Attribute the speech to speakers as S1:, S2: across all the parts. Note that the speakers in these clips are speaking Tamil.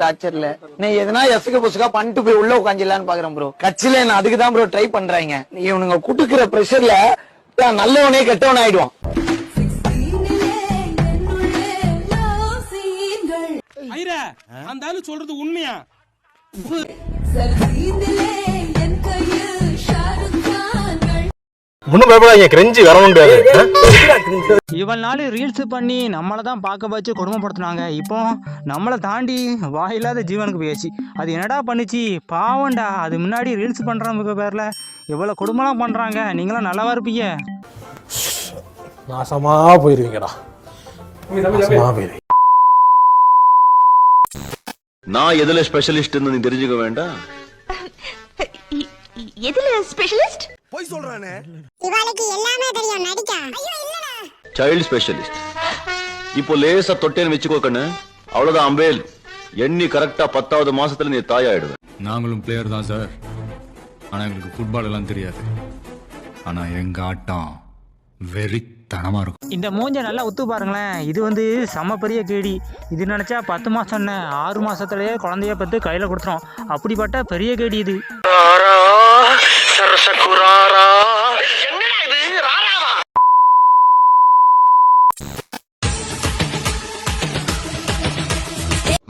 S1: டார்ச்சர்ல நீ எதனா எசுக்கு புசுக்கா பண்ணிட்டு போய் உள்ள உட்காந்துலான்னு பாக்குறேன் ப்ரோ கட்சியில என்ன அதுக்கு தான் ப்ரோ ட்ரை பண்றாங்க. இவனுங்க குடுக்குற பிரஷர்ல நல்லவனே கெட்டவன் ஆயிடுவான்.
S2: ஐரா அந்த ஆளு சொல்றது உண்மையா?
S3: ஒன்றும் பயப்படாதீங்க கிரெஞ்சி வர முடியாது.
S4: இவள் நாள் ரீல்ஸ் பண்ணி நம்மளை தான் பார்க்க வச்சு கொடுமைப்படுத்துனாங்க. இப்போ நம்மளை தாண்டி வாயில்லாத ஜீவனுக்கு போயாச்சு. அது என்னடா பண்ணுச்சு? பாவம்டா. அது முன்னாடி ரீல்ஸ் பண்ணுறவங்க பேரில் எவ்வளோ கொடுமைலாம் பண்ணுறாங்க நீங்களாம் நல்லாவா இருப்பீங்க?
S3: நாசமா போயிருவீங்கடா.
S5: நான் எதுல ஸ்பெஷலிஸ்ட்னு நீ தெரிஞ்சுக்க வேண்டாம்?
S6: எதுல ஸ்பெஷலிஸ்ட்
S7: இவாளுக்கு எல்லாமே தெரியும் நடிக்கா. ஐயோ இல்லடா.
S5: சைல்டு ஸ்பெஷலிஸ்ட் இப்போ லேசா தொட்டேன்னு வச்சுக்கோ கண்ணு. அவ்வளவுதான் அம்பேல். எண்ணி கரெக்டா பத்தாவது மாசத்துல நீ தாயாயிடுவேன்
S8: நாங்களும் பிளேயர் தான் சார் ஆனால் எங்களுக்கு ஃபுட்பால் எல்லாம் தெரியாது. ஆனால் எங்கள் ஆட்டம் வெறித்தனமாக இருக்கும்.
S4: இந்த மூஞ்ச நல்லா ஒத்து பாருங்களேன். இது வந்து செம பெரிய கேடி. இது நினச்சா பத்து மாதம் என்ன? ஆறு மாதத்துலேயே குழந்தைய பத்து கையில் கொடுத்துரும். அப்படிப்பட்ட பெரிய கேடி இது.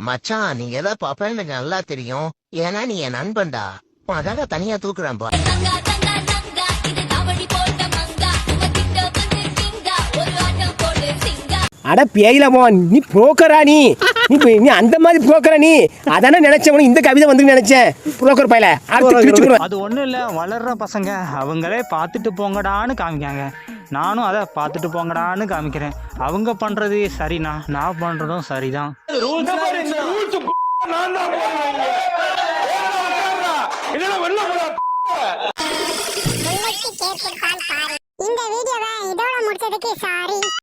S9: மச்சான் நீ எதை பாப்பேன்னு எனக்கு நல்லா தெரியும். ஏன்னா நீ என் நண்பன்டா. அதாக தனியா தூக்குறேன் பா.
S10: அட பேயிலமோ நீ புரோக்கரா நீ? நீ நீ அந்த மாதிரி புரோக்கரா நீ? அதானே நினைச்சவனு இந்த கவிதை வந்து நினைச்சேன். புரோக்கர் பையல. அடுத்து
S4: அது ஒன்றும் இல்லை. வளர்ற பசங்க. அவங்களே பார்த்துட்டு போங்கடான்னு காமிக்காங்க. நானும் அதை பார்த்துட்டு போங்கடான்னு காமிக்கிறேன். அவங்க பண்ணுறது சரிண்ணா. நான் பண்ணுறதும் சரிதான்.